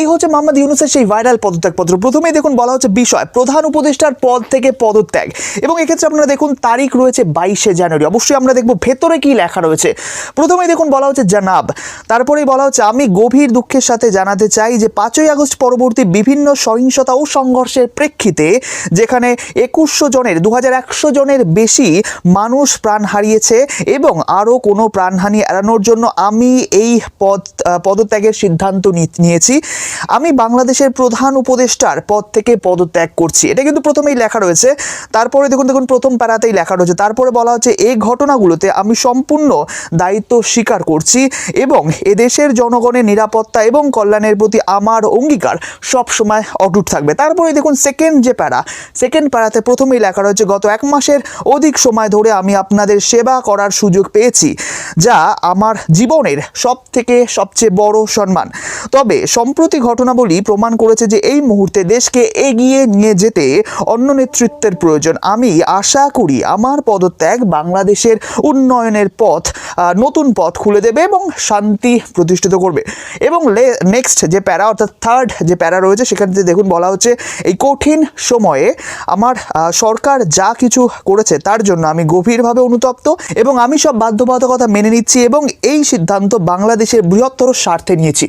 এই হচ্ছে মোহাম্মদ ইউনুসের সেই ভাইরাল পদত্যাগপত্র। প্রথমেই দেখুন বলা হচ্ছে বিষয়, প্রধান উপদেষ্টার পদ থেকে পদত্যাগ। এবং এক্ষেত্রে আপনারা দেখুন, তারিখ রয়েছে বাইশে জানুয়ারি। অবশ্যই আমরা দেখব ভেতরে কি লেখা রয়েছে। প্রথমেই দেখুন বলা হচ্ছে জানাব। তারপরেই বলা হচ্ছে, আমি গভীর দুঃখের সাথে জানাতে চাই যে পাঁচই আগস্ট পরবর্তী বিভিন্ন সহিংসতা ও সংঘর্ষের প্রেক্ষিতে, যেখানে একুশশো জনের দু জনের বেশি মানুষ প্রাণ হারিয়েছে এবং আরও কোনো প্রাণহানি এড়ানোর জন্য আমি এই পদ পদত্যাগের সিদ্ধান্ত নিয়েছি। আমি বাংলাদেশের প্রধান উপদেষ্টার পদ থেকে পদত্যাগ করছি। এটা কিন্তু প্রথমেই লেখা রয়েছে। তারপরে দেখুন দেখুন, প্রথম প্যারাতেই লেখা রয়েছে। তারপরে বলা হচ্ছে, এই ঘটনাগুলোতে আমি সম্পূর্ণ দায়িত্ব স্বীকার করছি এবং এদেশের জনগণের নিরাপত্তা এবং কল্যাণের প্রতি আমার অঙ্গীকার সবসময় অটুট থাকবে। তারপরে দেখুন সেকেন্ড যে প্যারা সেকেন্ড প্যারাতে প্রথমেই লেখা রয়েছে, গত এক মাসের অধিক সময় ধরে আমি আপনাদের সেবা করার সুযোগ পেয়েছি, যা আমার জীবনের সব থেকে সবচেয়ে বড় সম্মান। তবে সম্প্রতি ঘটনাবলী প্রমাণ করেছে যে এই মুহূর্তে দেশকে এগিয়ে নিয়ে যেতে অন্য নেতৃত্বের প্রয়োজন। আমি আশা করি আমার পদত্যাগ বাংলাদেশের উন্নয়নের পথ নতুন পথ খুলে দেবে এবং শান্তি প্রতিষ্ঠিত করবে। এবং নেক্সট যে প্যারা, অর্থাৎ থার্ড যে প্যারা রয়েছে, সেখানে দেখুন বলা হচ্ছে, এই কঠিন সময়ে আমার সরকার যা কিছু করেছে তার জন্য আমি গভীরভাবে অনুতপ্ত এবং আমি সব বাধ্যবাধকতা মেনে নিচ্ছি এবং এই সিদ্ধান্ত বাংলাদেশের বৃহত্তর স্বার্থে নিয়েছি।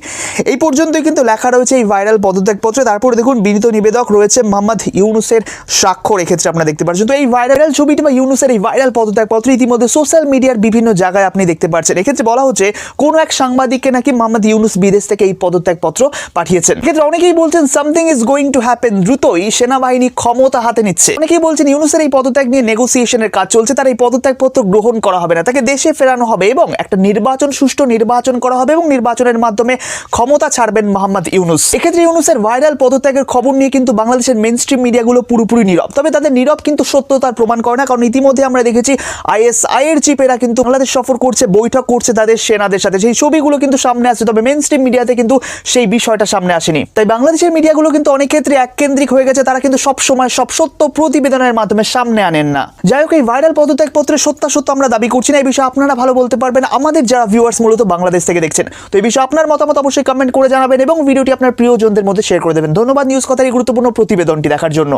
এই পর্যন্তই কিন্তু লেখা রয়েছে এই ভাইরাল পদত্যাগপত্রে। তারপরে দেখুন, বিনীত নিবেদক রয়েছে মোহাম্মদ ইউনুসের স্বাক্ষর, এক্ষেত্রে আপনারা দেখতে পাচ্ছেন। তো এই ভাইরাল ছবিটি বা ইউনুসের এই ভাইরাল পদত্যাগপত্র ইতিমধ্যে সোশ্যাল মিডিয়ার বিভিন্ন জায়গায় আপনি দেখতে পাচ্ছেন। এক্ষেত্রে বলা হচ্ছে, কোনো এক সাংবাদিককে নাকি মোহাম্মদ ইউনুস বিদেশ থেকে এই পদত্যাগপত্র পাঠিয়েছেন। এক্ষেত্রে অনেকেই বলছেন something is going to happen দ্রুতই সেনাবাহিনী ক্ষমতা হাতে নিচ্ছে। অনেকেই বলছেন, ইউনুসের এই পদত্যাগ নিয়ে নেগোসিয়েশনের কাজ চলছে, তার এই পদত্যাগপত্র গ্রহণ করা হবে না। তাকে দেশে ফেরানো হবে এবং একটা নির্বাচন, সুষ্ঠু নির্বাচন করা হবে এবং নির্বাচনের মাধ্যমে ক্ষমতা ছাড়বেন মোহাম্মদ ইউনুস। এক্ষেত্রে ইউনুসের ভাইরাল পদত্যাগের খবর নিয়ে কিন্তু বাংলাদেশের মেন স্ট্রিম মিডিয়াগুলো পুরোপুরি নীরব। তবে তাদের নীরব কিন্তু সত্যতার প্রমাণ করে না, কারণ ইতিমধ্যে আমরা দেখেছি আইএসআই এর চিফেরা কিন্তু বাংলাদেশ সফর করছে, বৈঠক করছে তাদের সেনাদের সাথে। সেই ছবিগুলো কিন্তু সামনে আসছে, তবে মেন স্ট্রিম মিডিয়াতে কিন্তু সেই বিষয়টা সামনে আসেনি। তাই বাংলাদেশের মিডিয়াগুলো কিন্তু অনেক ক্ষেত্রে এককেন্দ্রিক হয়ে গেছে, তারা কিন্তু সব সময় সব সত্য প্রতিবেদনের মাধ্যমে সামনে আনেন না। যাই হোক, এই ভাইরাল পদত্যাগপত্রের সত্যাসত্য আমরা দাবি করছি না, এই বিষয়ে আপনারা ভালো বলতে পারবেন। আমাদের যারা ভিউয়ার্স মূলত বাংলাদেশ থেকে দেখছেন, তো এই বিষয়ে আপনার মতামত অবশ্যই কমেন্ট করে জানাবেন এবং ভিডিওটি আপনার প্রিয়জনদের মধ্যে শেয়ার করে দেবেন। ধন্যবাদ নিউজ কথার এই গুরুত্বপূর্ণ প্রতিবেদনটি দেখার জন্য।